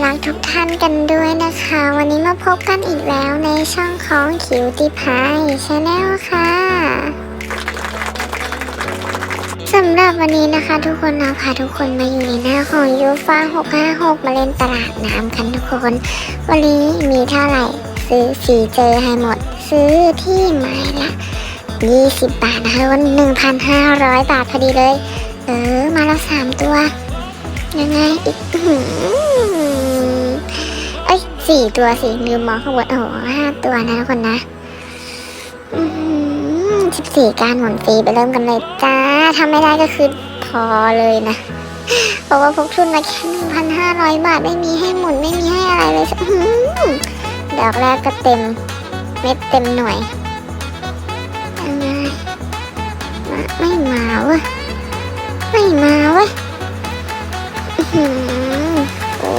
รักทุกท่านกันด้วยนะคะ วันนี้มาพบกันอีกแล้วในช่องของคิวติพายชาแนลค่ะสำหรับวันนี้นะคะ ทุกคนเราพาทุกคนมาอยู่ในหน้าของยูฟ่า656 มาเล่นตลาดน้ำกันทุกคน วันนี้มีเท่าไหร่ ซื้อสีเจอให้หมด ซื้อที่ไม้ละ 20 บาทนะคะวัน1,500 บาทพอดีเลย เออ มาแล้วสามตัว ยังไงอีกหือเอ้ยสี่ตัวสิลืมมองข้างบนโอ้โหห้าตัวนะทุกคนนะสิบสี่การหมุนฟรีไปเริ่มกันเลยจ้าทำไม่ได้ก็คือพอเลยนะเพราะว่าพกทุนมาแค่หนึ่งพันห้าร้อยบาท ไม่มีให้หมุนไม่มีให้อะไรเลยหือดอกแรกก็เต็ม เม็ดเต็มหน่วย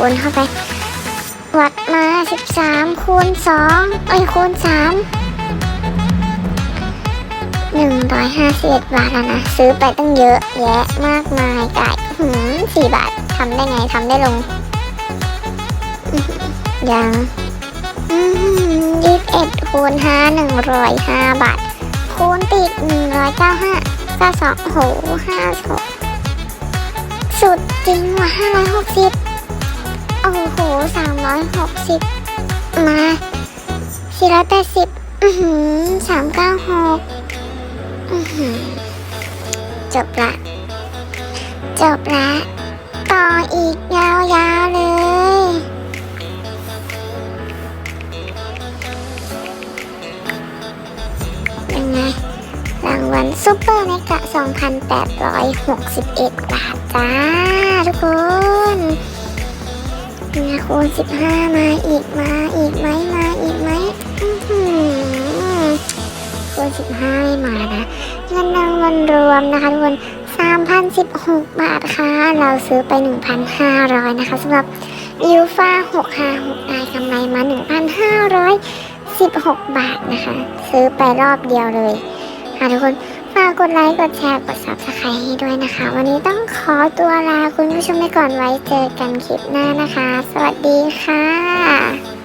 นเข้าไป วัดมา 13 คูณ 2 เอ้ย คูณ 3 151 บาทแล้วนะ ซื้อไปตั้งเยอะ แยะมากมายกายหืม4บาททำได้ไงทำได้ลง ยังยี่สิบเอ็ดคูณห้าหนึ่งร้อยห้าบาท คูณติดหนึ่งร้อยเก้าห้าเก้าสองโหห้าหกสุดจริงว่ะห้าร้อยหกสิบ โอ้โหสามร้อยหกสิบมาสี่ร้อยแปดสิบอือหือสามเก้าหกอือหือจบละ จบละ ต่ออีกยาวๆเลยยังไง รางวัลซูเปอร์เมกะ 2,861 บาทจ้าทุกคน มาคูณ15มาอีกมาอีกไหมมาอีกไหมอื้อหือคูณ15ไม่มานะเงินรางวัลรวมนะคะทุกคน3,016บาทค่ะ เราซื้อไป1,500นะคะสำหรับยูฟา656ได้กำไรมา1,516บาทนะคะ ซื้อไปรอบเดียวเลยค่ะทุกคน กดไลค์ กดแชร์ กด subscribe ให้ด้วยนะคะ วันนี้ต้องขอตัวลาคุณผู้ชมไปก่อนไว้เจอกันคลิปหน้านะคะ สวัสดีค่ะ